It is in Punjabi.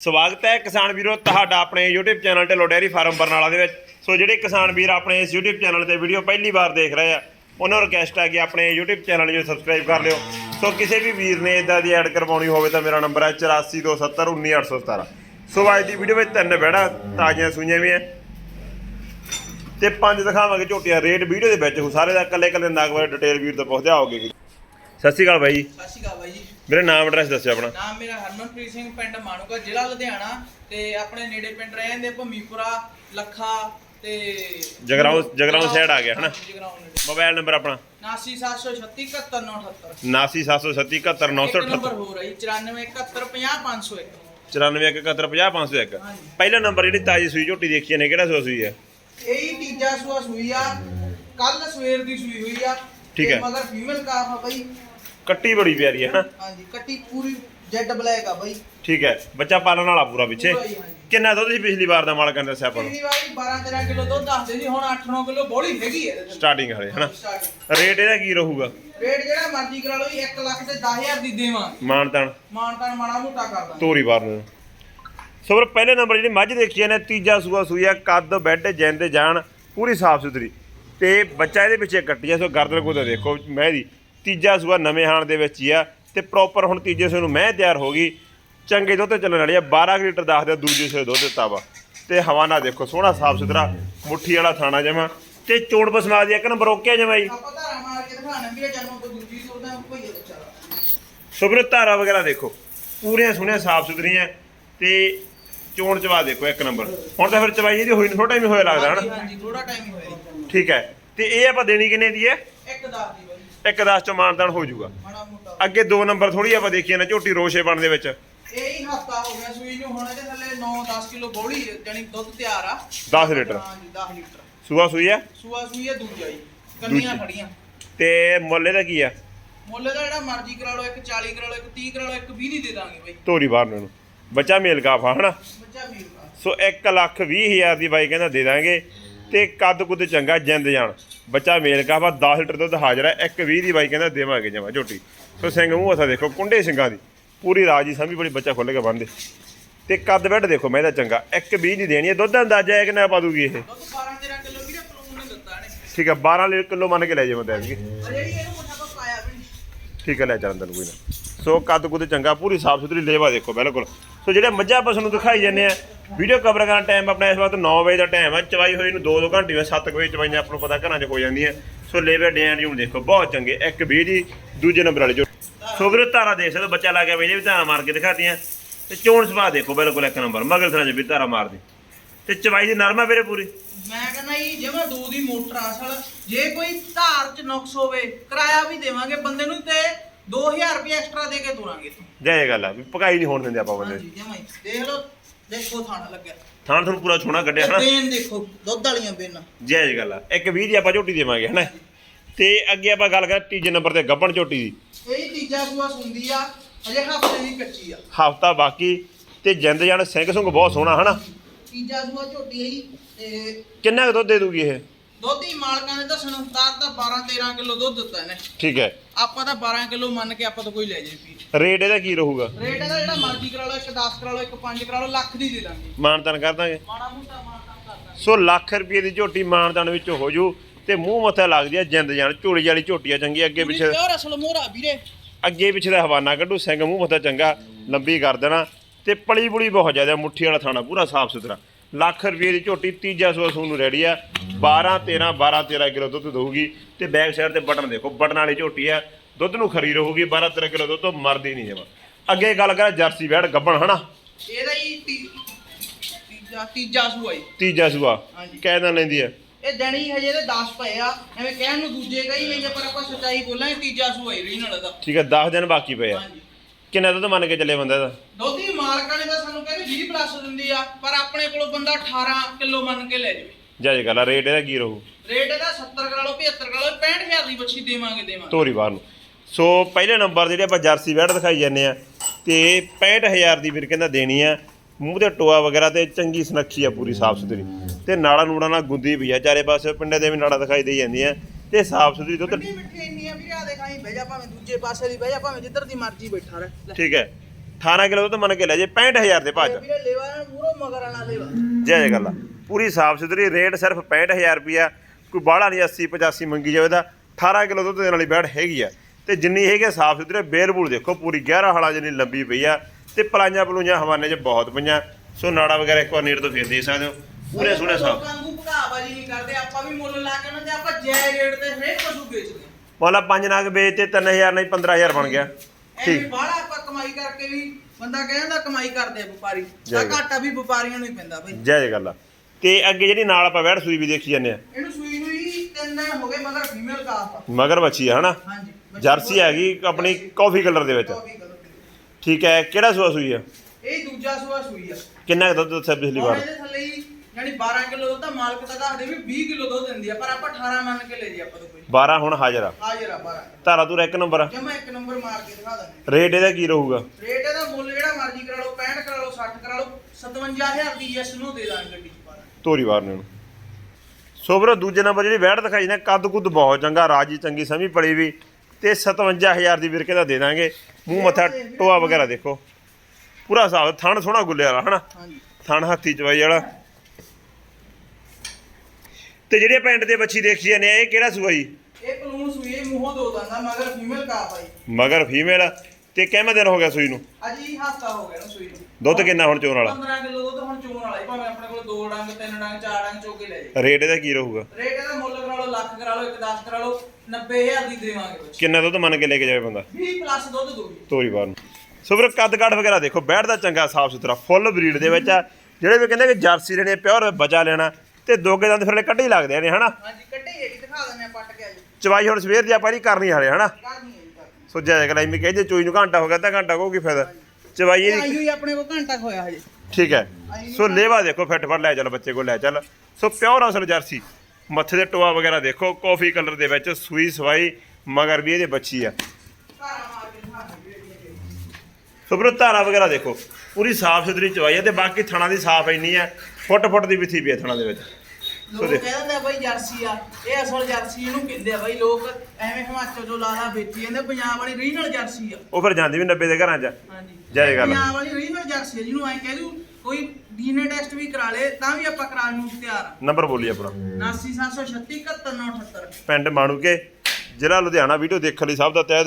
ਸਵਾਗਤ ਹੈ ਕਿਸਾਨ ਵੀਰੋ, ਤੁਹਾਡਾ ਆਪਣੇ YouTube channel Dhillon dairy farm Barnala ਦੇ ਵਿੱਚ। ਸੋ ਜਿਹੜੇ ਕਿਸਾਨ ਵੀਰ ਆਪਣੇ ਇਸ YouTube ਚੈਨਲ ਤੇ ਵੀਡੀਓ ਪਹਿਲੀ ਵਾਰ ਦੇਖ ਰਹੇ ਆ, ਉਹਨਾਂ ਨੂੰ ਰਿਕਵੈਸਟ ਆ ਕਿ ਆਪਣੇ YouTube ਚੈਨਲ ਨੂੰ ਸਬਸਕ੍ਰਾਈਬ ਕਰ ਲਿਓ। ਸੋ ਕਿਸੇ ਵੀ ਵੀਰ ਨੇ ਇਦਾਂ ਦੀ ਐਡ ਕਰਵਾਉਣੀ ਹੋਵੇ ਤਾਂ ਮੇਰਾ ਨੰਬਰ ਹੈ 8427191817 ਸੋ ਅੱਜ ਦੀ ਵੀਡੀਓ ਵਿੱਚ ਤਿੰਨ ਬੈੜਾ ਤਾਜ਼ੀਆਂ ਸੂਈਆਂ ਵੀ ਹੈ ਤੇ ਪੰਜ ਦਿਖਾਵਾਂਗੇ ਝੋਟੀਆਂ ਰੇਟ ਵੀਡੀਓ ਦੇ ਵਿੱਚ। ਹੋ ਸਾਰੇ ਦਾ ਇਕੱਲੇ ਇਕੱਲੇ ਨਾਗ ਬਾਰੇ ਡਿਟੇਲ ਵੀਰ ਤੋਂ ਪੁੱਛਦੇ ਆਓਗੇ ਸਤਿ ਸ਼੍ਰੀ ਅਕਾਲ ਬਾਈ। ਜੀ ਸਤਿ ਸ਼੍ਰੀ ਅਕਾਲ ਬਾਈ ਮੇਰਾ ਨਾਮ ਐਡਰੈਸ ਦੱਸਿਓ ਆਪਣਾ। ਨਾਮ ਮੇਰਾ ਹਰਮਨਪ੍ਰੀਤ ਸਿੰਘ ਪਿੰਡ ਮਾਨੂਗਾ ਜ਼ਿਲ੍ਹਾ ਲੁਧਿਆਣਾ। ਤੇ ਆਪਣੇ ਨੇੜੇ ਪਿੰਡ ਰਹਿ ਜਾਂਦੇ ਭਮੀਪੁਰਾ ਲੱਖਾ ਤੇ ਜਗਰਾਉਂ ਜਗਰਾਉਂ ਸਾਈਡ ਆ ਗਿਆ ਹਨਾ? ਹਾਂਜੀ, ਜਗਰਾਉਂ ਨੇੜੇ। ਮੋਬਾਈਲ ਨੰਬਰ ਆਪਣਾ? 89736 89737 ਇੱਕ ਨੰਬਰ ਹੋ ਰਹੀ 9471500501 9417500501 ਹਾਂਜੀ। ਪਹਿਲਾ ਨੰਬਰ ਜਿਹੜੀ ਤਾਜੀ ਸੂਈ ਝੋਟੀ ਦੇਖੀ ਨੇ ਕਿਹੜਾ ਸੂਆ ਸੂਈ ਹੈ ਇਹੀ ਤੀਜਾ ਸੂਆ ਸੂਈ ਆ। ਕੱਲ ਸਵੇਰ ਦੀ ਸੂਈ ਹੋਈ ਆ। ਠੀਕ ਹੈ। ਮਗਰ ਫੀਮੇਲ ਕਾਫ ਆ ਬਾਈ। ਕੱਟੀ ਬੜੀ ਪਿਆਰੀ ਹੈ। ਹਾਂਜੀ ਕੱਟੀ ਪੂਰੀ ਜੈਡ ਬਲੈਕ ਆ ਬਾਈ। ਠੀਕ ਹੈ ਬੱਚਾ ਪਾਲਣ ਵਾਲਾ ਪੂਰਾ ਪਿੱਛੇ। ਪੂਰਾ ਹੀ, ਹਾਂਜੀ। ਕਿੰਨਾ ਦੁੱਧ ਸੀ ਪਿਛਲੀ ਵਾਰ ਦਾ ਮਾਲਕਾਂ ਨੇ ਦੱਸਿਆ ਆਪਾਂ ਨੂੰ? ਪਿਛਲੀ ਵਾਰੀ 12 13 ਕਿਲੋ ਦੁੱਧ ਦੱਸਦੇ ਸੀ ਹੁਣ 8 9 ਕਿਲੋ ਬੋਲੀ ਹੈਗੀ ਹੈ। ਇਹਦੇ। ਸਟਾਰਟਿੰਗ ਹਲੇ ਹਨਾ? Starting। ਰੇਟ ਇਹਦਾ ਕੀ ਰਹੂਗਾ? ਰੇਟ ਜਿਹੜਾ ਮਰਜ਼ੀ ਕਰਾ ਲਓ 1 ਲੱਖ ਤੇ 10000 ਦੀ ਦੇਵਾਂਗੇ ਮਾਨਤਾਨ ਮਾਨਤਾਨ ਮਾੜਾ ਮੋਟਾ ਕਰ ਦਾਂਗੇ। ਤੋਰੀ ਬਾਰ ਨੂੰ। ਸੋ ਫਿਰ ਪਹਿਲੇ ਨੰਬਰ ਜਿਹੜੀ ਮੱਝ ਦੇਖੀ ਨੇ ਤੀਜਾ ਸੂਆ ਸੂਈ ਆ ਕੱਦ ਬੈੱਡ ਜੈਂਦੇ ਜਾਣ ਪੂਰੀ ਸਾਫ਼ ਸੁਥਰੀ। ਤੇ ਬੱਚਾ ਇਹਦੇ ਪਿੱਛੇ ਕੱਟੀ ਆ ਸੋ ਗਰਦਨ ਕੋਦਾ ਦੇਖੋ ਮੈਂ ਦੀ ਤੀਜਾ ਸੂਆ ਨਵੇਂ ਹਾਣ ਦੇ ਵਿੱਚ ਹੀ ਆ ਤੇ ਪ੍ਰੋਪਰ ਹੁਣ ਤੀਜੇ ਸੂਏ ਨੂੰ ਮੈਂ ਤਿਆਰ ਹੋ ਗਈ। ਚੰਗੇ ਦੁੱਧ ਤੇ ਚੱਲਣ ਵਾਲੀ ਆ 12 ਕੁ ਲੀਟਰ ਦੱਸਦੇ ਆ ਦੂਜੇ ਸੂਏ ਦੁੱਧ ਦਿੱਤਾ ਵਾ। ਤੇ ਹਵਾਨਾ ਦੇਖੋ ਸੋਹਣਾ ਸਾਫ਼ ਸੁਥਰਾ ਮੁੱਠੀ ਵਾਲਾ ਥਾਣਾ ਜਮਾ। ਤੇ ਚੋਣ ਪਸਮਾ ਦੀ ਇੱਕ ਨੰਬਰ ਓਕੇ ਜਮਾ ਜੀ। ਆਪਾਂ ਧਾਰਾ ਮਾਰ ਕੇ ਦਿਖਾਣਾ ਵੀਰੇ ਜਨਮ ਤੋਂ ਦੂਜੀ ਸੋਦਾ ਕੋਈ ਬੱਚਾ ਸੋ ਵੀਰੋ ਧਾਰਾ ਵਗੈਰਾ ਦੇਖੋ ਪੂਰੀਆਂ ਸੋਹਣੀਆਂ ਸਾਫ਼ ਸੁਥਰੀਆਂ। ਤੇ ਚੋਣ ਚਵਾ ਦੇਖੋ ਇੱਕ ਨੰਬਰ ਹੁਣ ਤਾਂ ਫਿਰ ਚਵਾਈ ਇਹਦੀ ਹੋਈ ਨੂੰ ਥੋੜਾ ਟਾਈਮ ਹੀ ਹੋਇਆ ਲੱਗਦਾ ਹਨਾ? ਹਾਂਜੀ ਥੋੜਾ ਟਾਈਮ ਹੀ ਹੋਇਆ ਜੀ। ਠੀਕ ਹੈ। ਤੇ ਇਹ ਆਪਾਂ ਦੇਣੀ ਕਿੰਨੇ ਦੀ ਹੈ? ਇੱਕ ਦਸ ਦੀ। ਬਾਈ ਇੱਕ 10 ਚੋਂ ਮਾਨਦਾਨ ਹੋ ਜਾਊਗਾ। ਮਾੜਾ ਮੋਟਾ। ਅੱਗੇ ਦੋ ਨੰਬਰ ਥੋੜੀ ਆਪਾਂ ਦੇਖੀਏ ਨਾ ਝੋਟੀ ਰੋਸ਼ੇ ਬਣ ਦੇ ਵਿੱਚ। ਇਹ ਹੀ ਹਫਤਾ ਹੋ ਗਿਆ ਸੂਈ ਨੂੰ ਹੁਣ ਇਹਦੇ ਥੱਲੇ 9-10 ਕਿਲੋ ਬੋਲੀ ਜਾਨੀ ਦੁੱਧ ਤਿਆਰ ਆ। 10 ਲੀਟਰ। ਹਾਂਜੀ 10 ਲੀਟਰ। ਸੂਆ ਸੂਈ ਹੈ ਸੂਆ ਸੂਈ ਹੈ ਦੂਜਾ ਜੀ ਕੰਨੀਆਂ ਦੂਜੀ। ਖੜੀਆਂ। ਤੇ ਮੁੱਲ ਇਹਦਾ ਕੀ ਆ? ਮੁੱਲ ਦਾ ਜਿਹੜਾ ਮਰਜ਼ੀ ਕਰਾ ਲਓ ਇੱਕ 40 ਕਰਾ ਲਓ ਇੱਕ 30 ਕਰਾ ਲਓ ਇੱਕ 20 ਦੀ ਦੇ ਦਾਂਗੇ ਬਾਈ। ਧੋਰੀ ਬਾਹਰ ਨੂੰ ਬੱਚਾ ਮੇਲ ਕਾਫਾ ਹਨਾ? ਬੱਚਾ ਮੀਲ ਦਾ ਸੋ 1 ਲੱਖ 20 ਹਜ਼ਾਰ ਦੀ ਬਾਈ ਕਹਿੰਦਾ ਦੇ ਦਾਂਗੇ। ਤੇ ਕੱਦ ਕੁੱਦ ਚੰਗਾ ਜਿੰਦ ਜਾਣ। ਬੱਚਾ ਮੇਲ ਕਾਫਾ 10 ਲੀਟਰ ਦੁੱਧ ਹਾਜ਼ਰ ਹੈ 1 20 ਦੀ ਬਾਈ ਕਹਿੰਦਾ ਦੇਵਾਂਗੇ ਜਮਾ ਝੋਟੀ। ਸੋ ਸਿੰਘ ਮੂੰਹ ਹੱਥਾ ਦੇਖੋ ਕੁੰਡੇ ਸਿੰਘਾਂ ਦੀ। ਪੂਰੀ ਰਾਜੀ ਸਮੀ ਬੜੀ ਬੱਚਾ ਖੁੱਲ ਕੇ ਬੰਨਦੇ ਤੇ ਕੱਦ ਬੈੱਡ ਦੇਖੋ ਮੈਂ ਇਹਦਾ ਚੰਗਾ 1 20 ਦੀ ਦੇਣੀ ਹੈ ਦੁੱਧ ਦਾ ਅੰਦਾਜ਼ਾ ਹੈ ਕਿੰਨਾ ਪਾ ਦੂਗੀ ਇਹ? ਦੁੱਧ 12-13 ਕਿਲੋ ਵੀਰੇ ਪਲੂਨ ਨੇ ਦਿੱਤਾ ਨੇ। ਠੀਕ ਹੈ 12 ਲੀ- ਕਿਲੋ ਮੰਨ ਕੇ ਲੈ ਜਾਵਾਂ ਤੇ ਕੋ ਵੀ ਨਹੀਂ। ਠੀਕ ਹੈ ਲੈ ਚੱਲਣ ਤੈਨੂੰ ਕੋਈ ਨਾ। ਸੋ ਕੱਦ ਕੁੱਦ ਚੰਗਾ ਪੂਰੀ ਸਾਫ਼ ਸੁਥਰੀ ਲੇਵਾ ਦੇਖੋ ਬਿਲਕੁਲ। ਸੋ ਜਿਹੜੇ ਮੱਝਾਂ ਪਸ਼ੂ ਨੂੰ ਦਿਖਾਈ ਜਾਂਦੇ ਆ ਵੀਡੀਓ ਕਵਰ ਕਰਨ ਟਾਈਮ ਆਪਣਾ ਇਸ ਵਕਤ 9 ਵਜੇ ਦਾ ਟਾਈਮ ਹੈ ਚਵਾਈ ਹੋਈ ਨੂੰ 2-2 ਘੰਟੇ ਵਿੱਚ 7 ਵਜੇ ਚਵਾਈਆਂ ਆਪਾਂ ਨੂੰ ਪਤਾ ਘਰਾਂ 'ਚ ਹੋ ਜਾਂਦੀਆਂ। ਸੋ ਲੇਵੇ ਡੈਨ ਨੂੰ ਦੇਖੋ ਬਹੁਤ ਚੰਗੇ। ਇੱਕ 20 ਦੀ ਦੂਜੇ ਨੰਬਰ ਵਾਲੇ ਜੋ ਸੋ ਵੀਰੋ ਧਾਰਾ ਦੇਖ ਸਕਦੇ ਬੱਚਾ ਲਾ ਕੇ ਵੇਲੇ ਵੀ ਧਾਰਾ ਮਾਰ ਕੇ ਦਿਖਾਤੀਆਂ। ਤੇ ਚੋਣ ਸੁਭਾਅ ਦੇਖੋ ਬਿਲਕੁਲ ਇੱਕ ਨੰਬਰ। ਮਗਲ ਥਰਾਂ 'ਚ ਵੀ ਧਾਰਾ ਮਾਰਦੀ। ਤੇ ਚਵਾਈ ਦੀ ਨਰਮਾ ਵੀਰੇ ਪੂਰੀ? ਮੈਂ ਕਹਿੰਦਾ ਜੀ ਜਿਵੇਂ ਦੋ ਦੀ ਮੋਟਰ ਅਸਲ ਜੇ ਕੋਈ ਧਾਰ ਚ ਨੁਕਸ ਹੋਵੇ ਕਿਰਾਇਆ ਵੀ ਦੇਵਾਂਗੇ ਬੰਦੇ ਨੂੰ ਤੇ 2000 ਰੁਪਏ ਐਕਸਟਰਾ ਦੇ ਕੇ ਤੋਰਾਂਗੇ। ਜੈ ਗੱਲ ਆ ਵੀ ਪਕਾਈ ਨਹੀਂ ਹੋਣ ਦਿੰਦੇ ਆਪਾਂ ਬੰਦੇ ਜਮਾਂ ਹੀ। ਦੇਖ ਲਓ ਦੇਖੋ ਥਾਣਾ ਲੱਗਿਆ। ਥਾਣ ਤੁਹਾਨੂੰ ਪੂਰਾ ਛੋਣਾ ਕੱਢਿਆ ਹਨਾ? ਬੇਨ ਦੇਖੋ ਦੁੱਧ ਵਾਲੀਆਂ ਬੇਨਾਂ। ਜੈ ਜੀ ਗੱਲ ਆ। ਇੱਕ 20 ਦੀ ਆਪਾਂ ਝੋਟੀ ਦੇਵਾਂਗੇ ਹਨਾ? ਤੇ ਅੱਗੇ ਆਪਾਂ ਗੱਲ ਕਰ ਤੀਜੇ ਨੰਬਰ ਤੇ ਗੱਬਣ ਝੋਟੀ ਦੀ। ਇਹ ਤੀਜਾ ਸੂਆ ਸੁੰਦੀ ਆ ਅਜੇ ਹਫ਼ਤੇ ਦੀ ਕੱਚੀ ਆ। ਹਫਤਾ ਬਾਕੀ ਤੇ ਜਿੰਦ ਜਾਨ ਸਿੰਘ ਸੁੰਗ ਬਹੁਤ ਸੋਹਣਾ ਹਨਾ? ਤੀਜਾ ਸੂਆ ਝੋਟੀ ਹੈ ਜੀ ਤੇ ਕਿੰਨਾ ਕੁ ਦੁੱਧ ਦੇ ਦੂਗੀ ਇਹ? ਦੁੱਧ ਮਾਲਕਾਂ ਨੇ ਦੱਸਣ ਉਤਾਰ ਤਾਂ 12 13 ਕਿਲੋ ਦੁੱਧ ਦਿੱਤਾ ਇਹਨੇ। ਠੀਕ ਹੈ। ਆਪਾਂ ਤਾਂ 12 ਕਿਲੋ ਮੰਨ ਕੇ ਆਪਾਂ ਤਾਂ ਕੋਈ ਲੈ ਜੇ ਵੀ। ਰੇਟ ਇਹਦਾ ਕੀ ਰਹੂਗਾ? ਰੇਟ ਇਹਦਾ ਜਿਹੜਾ ਮਰਜ਼ੀ ਕਰਾ ਲਓ ਇੱਕ 10 ਕਰਾ ਲਓ ਇੱਕ 5 ਕਰਾ ਲਓ ਲੱਖ ਦੀ ਦੇ ਦਾਂਗੇ। ਮਾਨਤਨ ਕਰ ਦਾਂਗੇ। ਮਾੜਾ ਮੋਟਾ ਮਾਰਤਾ ਕਰਦਾ ਸੋ ਲੱਖ ਰੁਪਏ ਦੀ ਝੋਟੀ ਮਾਨਤਨ ਵਿੱਚ ਹੋ ਜੂ ਤੇ ਮੂੰਹ ਮੱਥਾ ਲੱਗਦੀ ਆ ਜਿੰਦ ਜਾਨ ਝੋਲੀ ਵਾਲੀ ਝੋਟੀ ਆ ਚੰਗੀ ਅੱਗੇ ਪਿੱਛੇ ਪਿਓਰ ਅਸਲ ਮੋਹਰਾ ਵੀਰੇ। ਅੱਗੇ ਪਿੱਛੇ ਦਾ ਹਵਾਨਾ ਕੱਢੂ ਸਿੰਘ ਮੂੰਹ ਮੱਥਾ ਚੰਗਾ ਲੰਬੀ ਕਰ ਦੇਣਾ ਤੇ ਪਲੀ ਪੁਲੀ ਬਹੁਤ ਜ਼ਿਆਦਾ ਮੁੱਠੀ ਵਾਲਾ ਥਾਣਾ ਪੂਰਾ ਸਾਫ਼ ਸੁਥਰਾ। ਲੱਖ ਰੁਪਏ ਦੀ ਝੋਟੀ ਤੀਜਾ ਸੂਆ ਨੂੰ ਰੈਡੀ ਆ। 12 13 12 13 ਕਿਲੋ ਦੁੱਧ ਦਊਗੀ ਤੇ ਬੈਕ ਸਾਈਡ ਤੇ ਬਟਨ ਦੇਖੋ ਬਟਨ ਵਾਲੀ ਝੋਟੀ ਆ। ਦੁੱਧ ਨੂੰ ਖਰੀ ਰਹੂਗੀ 12 13 ਕਿਲੋ ਦੁੱਧ ਤੋਂ ਮਰਦੀ ਨਹੀਂ ਜਮਾ। ਅੱਗੇ ਗੱਲ ਕਰਾਂ ਜਰਸੀ ਬੈੜ ਗੱਬਣ ਹਨਾ? ਇਹਦਾ ਹੀ ਤੀ- ਤੀਜਾ ਤੀਜਾ ਸੂਆ ਜੀ ਤੀਜਾ ਸੂਆ ਹਾਂਜੀ। ਕਹਿ ਲੈਂਦੀ ਆ। ਇਹ ਦਣੀ ਹਜੇ ਤੇ 10 ਪਏ ਆ। ਐਵੇਂ ਕਹਿਣ ਨੂੰ ਦੂਜੇ ਕਹੀ ਨਹੀਂ ਪਰ ਆਪਾਂ ਸੱਚਾਈ ਬੋਲਾਂਗੇ ਤੀਜਾ ਸੂਆ ਹੀ ਰੀਨਲ ਦਾ। ਠੀਕ ਆ 10 ਦਿਨ ਬਾਕੀ ਪਏ ਆ। ਹਾਂਜੀ। ਕਿੰਨਾ ਦੁੱਧ ਮੰਨ ਕੇ ਚੱਲੇ ਬੰਦਾ ਦਾ ਦੋਧੀ ਮਾਲਕਾਂ ਨੇ ਤਾਂ ਸਾਨੂੰ ਕਹਿੰਦੇ 20 ਪਲੱਸ ਦਿੰਦੀ ਆ ਪਰ ਆਪਣੇ ਕੋਲੋਂ ਬੰਦਾ 18 ਕਿਲੋ ਮੰਨ ਕੇ ਲੈ ਜਾਵੇ। ਜਾਇਜ਼ ਗੱਲ ਆ ਰੇਟ ਇਹਦਾ ਕੀ ਰਹੂ? ਰੇਟ ਇਹਦਾ 70 ਕਰਾ ਲਓ 75 ਕਰਾ ਲਓ 65000 ਦੀ ਬੱਚੀ ਦੇਵਾਂਗੇ ਦੇਵਾਂਗੇ। ਤੋਰੀ ਬਾਹਰ ਨੂੰ। ਸੋ ਪਹਿਲੇ ਨੰਬਰ ਜਿਹੜੇ ਆਪਾਂ ਜਰਸੀ ਵੈੜ ਦਿਖਾਈ ਜਾਂਦੇ ਆ ਤੇ 65000 ਦੀ ਵੀਰ ਕਹਿੰਦਾ ਦੇਣੀ ਆ। ਮੂੰਹ ਤੇ ਟੋਆ ਵਗੈਰਾ ਤੇ ਚੰਗੀ ਸੁਨੱਖੀ ਆ ਪੂਰੀ ਸਾਫ਼ ਸੁਥਰੀ ਤੇ ਨਾੜਾ ਨੂੜਾ ਨਾਲ ਗੁੰਦੀ ਵੀ ਆ ਚਾਰੇ ਪਾਸੇ ਪਿੰਡੇ ਦੇ ਵੀ ਨਾੜਾ ਦਿਖਾਈ ਦੇ ਜਾਂਦੀਆਂ। ਤੇ ਸਾਫ਼ ਸੁਥਰੀ ਦੁੱਧ ਠੰਡੀ ਮਿੱਠੀ ਇੰਨੀ ਆ ਵੀਰੇ ਆ ਦੇਖ ਆਈ ਬਹਿ ਜਾ ਭਾਵੇਂ ਦੂਜੇ ਪਾਸੇ ਦੀ ਬਹਿ ਜਾ ਭਾਵੇਂ ਜਿੱਧਰ ਦੀ ਮਰਜ਼ੀ ਬੈਠਾ ਰਹਿ। ਲੈ। ਠੀਕ ਹੈ। 18 ਕਿਲੋ ਦੁੱਧ ਮੰਨ ਕੇ ਲੈ ਜੇ 65000 ਦੇ ਭਾਜ ਵੀਰੇ ਲੇਵਾ ਮੂਰੋ ਮਗਰ ਵਾਲਾ ਲੇਵਾ। ਜੈ ਜੈ ਗੱਲ ਪੂਰੀ ਸਾਫ਼ ਸੁਥਰੀ ਰੇਟ ਸਿਰਫ 65000 ਰੁਪਿਆ ਕੋਈ ਬਾਹਲਾ ਨਹੀਂ 80 85 ਮੰਗੀ ਜਾਵੇ ਤਾਂ 18 ਕਿਲੋ ਦੁੱਧ ਦੇਣ ਵਾਲੀ ਬੈੜ ਹੈਗੀ ਆ। ਤੇ ਜਿੰਨੀ ਹੈਗੀ ਆ ਸਾਫ਼ ਸੁਥਰੇ ਬੇਰਬੂਲ ਦੇਖੋ ਪੂਰੀ 11 ਹਲਾ ਜਿੰਨੀ ਲੰਬੀ ਪਈ ਆ। ਤੇ ਪਲਾਈਆਂ ਪਲੂਈਆਂ ਹਵਾਨੇ 'ਚ ਬਹੁਤ ਪਈਆਂ। ਸੋ ਨਾੜਾ ਵਗੈਰਾ ਇੱਕ ਵਾਰ ਨੀਰ ਤੋਂ ਫੇਰ ਦੇ ਸਕਦੇ ਹੋ। ਪੂਰੇ ਸੋਹਣੇ ਸਾਫ਼। ਭਗਾਵਾਜੀ ਨਹੀਂ ਕਰਦੇ ਆਪਾਂ ਵੀ ਮੁੱਲ ਲਾ ਕੇ ਉਹਨਾਂ ਦੇ ਆਪਾਂ ਜੈ ਰੇਟ ਤੇ ਹਰੇਕ ਪਸ਼ੂ ਵੇਚਦੇ ਹਾਂ। ਮੌਲਾ ਪੰਜ ਨਗ ਵੇਚ ਤੇ 3000 ਨਹੀਂ 15000 ਬਣ ਗਿਆ। ਐਵੇਂ ਠੀਕ। ਬਾਹਲਾ ਆਪਾਂ ਕਮਾਈ ਕਰਕੇ ਵੀ ਬੰਦਾ ਕਹਿੰਦਾ ਕਮਾਈ ਕਰਦੇ ਆ ਵਪਾਰੀ। ਤਾਂ ਜੈ। ਘਾਟਾ ਵੀ ਵਪਾਰੀਆਂ ਨੂੰ ਹੀ ਪੈਂਦਾ ਬਈ। ਜੈ ਜੈ ਗੱਲ ਆ। ਤੇ ਅੱਗੇ ਜਿਹੜੀ ਨਾਲ ਆਪਾਂ ਵੈੜ ਸੂਈ ਵੀ ਦੇਖੀ ਜਾਂਦੇ ਆ। ਇਹਨੂੰ ਸੂਈ ਨੂੰ ਹੀ ਤਿੰਨ ਦਿਨ ਹੋ ਗਏ ਮਗਰ ਫੀਮੇਲ ਕਾਫ ਆ ਮਗਰ ਬੱਚੀ ਆ ਹਨਾ? ਹਾਂਜੀ ਬੱਚੀ ਜਰਸੀ ਹੈਗੀ ਆਪਣੀ ਕਾਫੀ ਕਲਰ ਦੇ ਵਿੱਚ। ਕਾਫੀ colour ਦੀ। ਠੀਕ ਹੈ ਕਿਹੜਾ ਸੂਆ ਸੂਈ ਆ? ਇਹ ਦੂਜਾ ਸੂਆ ਸੂਈ ਆ। ਕਿੰਨਾ ਕੁ ਦੁੱਧ ਦੱਸਿਆ ਪਿਛਲੀ ਹੁਣ ਵਾਰ? ਇਹਦੇ ਥੱਲੇ ਹੀ ਯਾਨੀ 12 ਕਿਲੋ ਦੁੱਧ ਤਾਂ ਮਾਲਕ ਤਾਂ ਦੱਸਦੇ ਵੀ 20 ਕਿਲੋ ਦੁੱਧ ਦਿੰਦੀ ਆ ਪਰ ਆਪਾਂ 18 ਮੰਨ ਕੇ ਲੈ ਜੀ ਆਪਾਂ ਤੋਂ ਕੋਈ। 12 ਹੁਣ ਹਾਜ਼ਰ ਆ। ਹਾਜ਼ਰ ਆ 12 ਧਾਰਾ ਤੂਰ ਇੱਕ ਨੰਬਰ ਆ। ਜਮਾ ਇੱਕ ਨੰਬਰ ਮਾਰ ਕੇ ਦਿਖਾ ਦਿੰਦੇ ਰੇਟ ਇਹਦਾ ਕੀ ਰਹੂਗਾ? ਰੇਟ ਇਹਦਾ ਮੁੱਲ ਜਿਹੜਾ ਮਰਜ਼ੀ ਕਰਾ ਲਓ 65 ਕਰਾ ਲਓ 60 ਕਰਾ ਲਓ 57000 ਦੀ ਯੈਸ ਨੂੰ ਦੇ ਦਾਂਗੇ ਗੱਡੀ ਚ ਪਾ ਦਾਂਗੇ। ਤੋਰੀ ਵਾਰ ਨੂੰ ਸੋ ਵੀਰੋ ਦੂਜੇ ਨੰਬਰ ਜਿਹੜੀ ਵੈੜ ਦਿਖਾਈ ਨਾ ਕੱਦ ਕੁੱਦ ਬਹੁਤ ਚੰਗਾ ਰਾਜੀ ਚੰਗੀ ਸਮੀ ਪੜੀ ਵੀ। ਤੇ 57000 ਦੀ ਵਿਰਕੇ ਦਾ ਦੇ ਦਾਂਗੇ। ਮੂੰਹ ਮੱਥਾ ਟੋਆ ਵਗੈਰਾ ਦੇਖੋ। ਪੂਰਾ ਹਿਸਾਬ ਥਣ ਸੋਹਣਾ ਗੁੱਲੇ ਵਾਲਾ ਹਨਾ? ਥਣ ਹੱਥੀ ਚਵਾਈ ਵਾਲਾ। ਤੇ ਜਿਹੜੇ ਪਿੰਡ ਦੇ ਬੱਚੀ ਦੇਖੀ ਜਾਂਦੇ ਆ ਇਹ ਕਿਹੜਾ ਸੂਆ ਜੀ? ਇਹ ਪਲੂਨ ਸੂਈ ਇਹ ਮੂੰਹੋਂ ਦੋ ਦੰਦਾ ਮਗਰ ਫੀਮੇਲ ਕਾਫ ਆਈ ਮਗਰ ਫੀਮੇਲ ਤੇ ਕਿੰਨਾ ਦਿਨ ਹੋ ਗਿਆ ਸੂਈ ਨੂੰ? ਅਜੀ ਹਫਤਾ ਹੋ ਗਿਆ ਨਾ ਸੂਈ ਨੂੰ। ਦੁੱਧ ਕਿੰਨਾ ਹੁਣ ਚੋਣ ਵਾਲਾ? 15 ਕਿਲੋ ਦੁੱਧ ਹੁਣ ਚੋਣ ਵਾਲਾ ਹੀ ਭਾਵੇਂ ਆਪਣੇ ਕੋਲ ਦੋ ਡੰਗ ਤਿੰਨ ਡੰਗ ਚਾਰ ਡੰਗ ਚੋਕੇ ਲੈ ਜਾਏ ਰੇਟ ਇਹਦਾ ਕੀ ਰਹੂਗਾ? ਰੇਟ ਇਹਦਾ ਮੁੱਲ ਕਰਾ ਲਓ ਲੱਖ ਕਰਾ ਲਓ 1 10 ਕਰਾ ਲਓ 90000 ਦੀ ਦੇਵਾਂਗੇ ਬੱਚੇ। ਕਿੰਨਾ ਦੁੱਧ ਮੰਨ ਕੇ ਲੈ ਕੇ ਜਾਵੇ ਬੰਦਾ? 20 ਪਲੱਸ ਦੁੱਧ ਦੋਗੀ ਤੋਰੀ ਬਾਰ ਨੂੰ। ਸੋ ਵੀਰ ਕੱਦ ਕਾਠ ਵਗੈਰਾ ਦੇਖੋ ਬੈਠ ਦਾ ਚੰਗਾ ਸਾਫ਼ ਸੁਥਰਾ ਫੁੱਲ ਬਰੀਡ ਦੇ ਵਿੱਚ ਆ। ਜਿਹੜੇ ਵੀ ਕਹਿੰਦੇ ਕਿ ਜਰਸੀ ਲੈਣੇ ਪਿਓਰ ਬਚਾ ਲੈਣਾ ਤੇ ਦੋਗੇ ਦੰਦ ਫਿਰ ਕੱਢੇ ਹੀ ਲੱਗਦੇ ਨੇ ਹਨਾ? ਹਾਂਜੀ ਕੱਢੇ ਹੈ ਜੀ ਦਿਖਾ ਦਿੰਦੇ ਆ ਪੱਟ ਕੇ ਅੱਜ ਚਵਾਈ ਹੁਣ ਸਵੇਰ ਦੀ ਆਪਾਂ ਨਹੀਂ ਕਰਨੀ ਹਾਲੇ ਹਨਾ? ਕਰਨੀ ਹੈ ਜੀ ਕਰਨੀ ਸੋ ਜਾਇ ਗਲਾ ਮੈਂ ਕਹਿੰਦੇ ਚੋਈ ਨੂੰ ਘੰਟਾ ਹੋ ਗਿਆ ਤਾਂ ਘੰਟਾ ਕੋ ਕੀ ਫਾਇਦਾ ਚਵਾਈ ਇਹ ਇਹਦੀ ਆਈ ਹੋਈ ਆਪਣੇ ਕੋਲ ਘੰਟਾ ਕੁ ਹੋਇਆ ਹਜੇ। ਠੀਕ ਹੈ। ਸੋ ਲੇਵਾ ਦੇਖੋ ਫਿੱਟ ਫੜ ਲੈ ਚੱਲ ਬੱਚੇ ਕੋਲ ਲੈ ਚੱਲ। ਸੋ ਪਿਓਰ ਅਸਲ ਜਰਸੀ ਮੱਥੇ ਦੇ ਟੋਆ ਵਗੈਰਾ ਦੇਖੋ ਕਾਫੀ ਕਲਰ ਦੇ ਵਿੱਚ ਸੂਈ ਸਵਾਈ ਮਗਰ ਵੀ ਇਹਦੇ ਬੱਚੀ ਆ। ਧਾਰਾ ਮਾਰ ਕੇ ਦਿਖਾ ਦਿੰਦੇ ਸੋ ਵੀਰੋ ਧਾਰਾ ਵਗੈਰਾ ਦੇਖੋ ਪੂਰੀ ਸਾਫ਼ ਸੁਥਰੀ ਚਵਾਈ ਹੈ ਤੇ ਬਾਕੀ ਥਣਾ ਦੀ ਸਾਫ਼ ਇੰਨੀ ਹੈ ਫੁੱਟ ਫੁੱਟ ਦੀ ਵਿਥੀ ਵੀ ਹੈ ਥਣਾ ਦੇ ਵਿੱਚ। ਲੋਕ ਦੇਖ। ਕਹਿ ਦਿੰਦੇ ਆ ਬਈ ਜਰਸੀ ਆ। ਇਹ ਅਸਲ ਜਰਸੀ ਇਹਨੂੰ ਕਹਿੰਦੇ ਆ ਬਈ ਲੋਕ। ਐਵੇਂ ਹਿਮਾਚਲ ਤੋਂ ਲਾਲਾ ਵੇਚੀ ਜਾਂਦੇ ਪੰਜਾਬ ਵਾਲੀ ਰੀਜਨਲ ਜਰਸੀ ਆ। ਉਹ ਫਿਰ ਜਾਂਦੀ ਵੀ 90 ਦੇ ਘਰਾਂ 'ਚ। ਹਾਂਜੀ। ਜੈ ਗੱਲ। ਪੰਜਾਬ ਵਾਲੀ ਰੀਜਨਲ ਜਰਸੀ ਆ, ਜਿਹਨੂੰ ਐਂ ਕਹਿ ਦੂ ਕੋਈ ਡੀਐਨਏ ਟੈਸਟ ਵੀ ਕਰਾ ਲੇ ਤਾਂ ਵੀ ਆਪਾਂ ਕਰਾਉਣ ਨੂੰ ਤਿਆਰ ਆ। ਨੰਬਰ ਬੋਲੀ ਆਪਣਾ। 79736 71978 ਪਿੰਡ ਮਾਣੂਕੇ ਜ਼ਿਲ੍ਹਾ ਲੁਧਿਆਣਾ ਵੀਡੀਓ ਦੇਖਣ ਲਈ ਸਭ ਦਾ ਤਹਿ